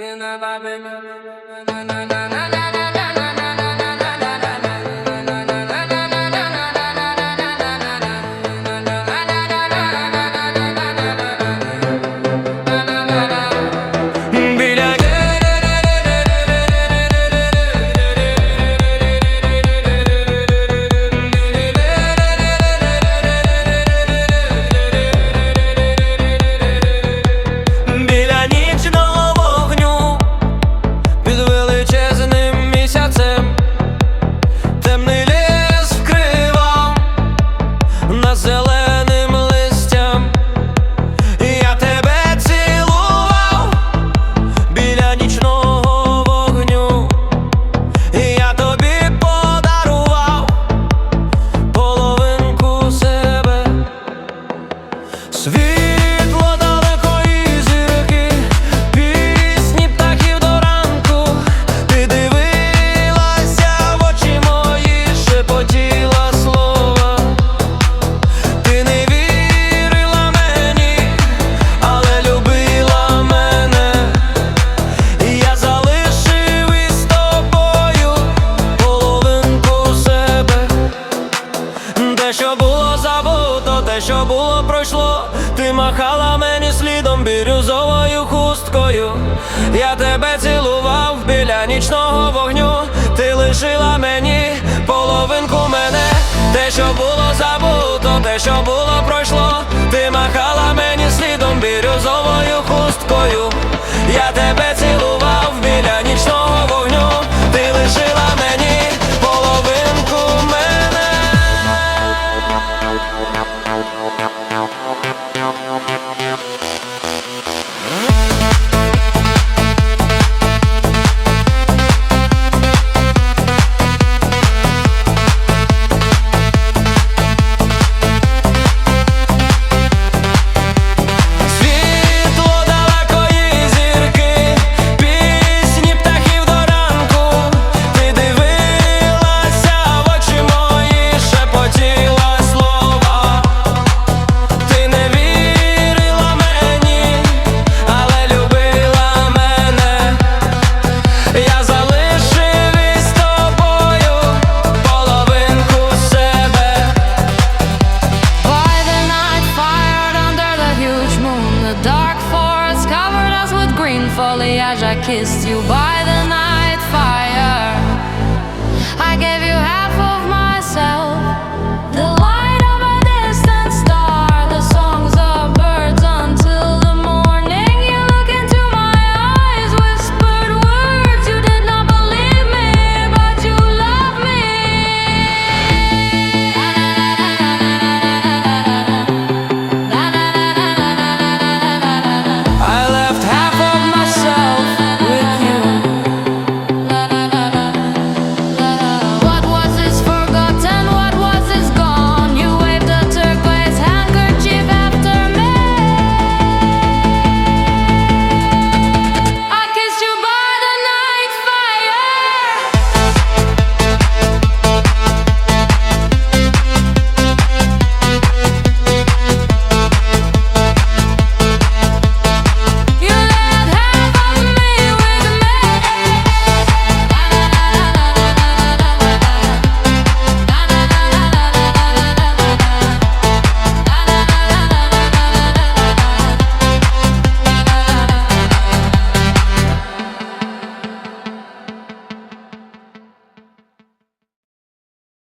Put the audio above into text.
In the Bible, na na na na na na na. Зеленим листям. Я тебе цілував біля нічного вогню, я тобі подарував половинку себе. Що було пройшло, ти махала мені слідом бірюзовою хусткою. Я тебе цілував біля нічного вогню, ти лишила мені половинку мене, те, що було забуто, те, що було пройшло, ти махала мені слідом бірюзовою хусткою. I kissed you by the night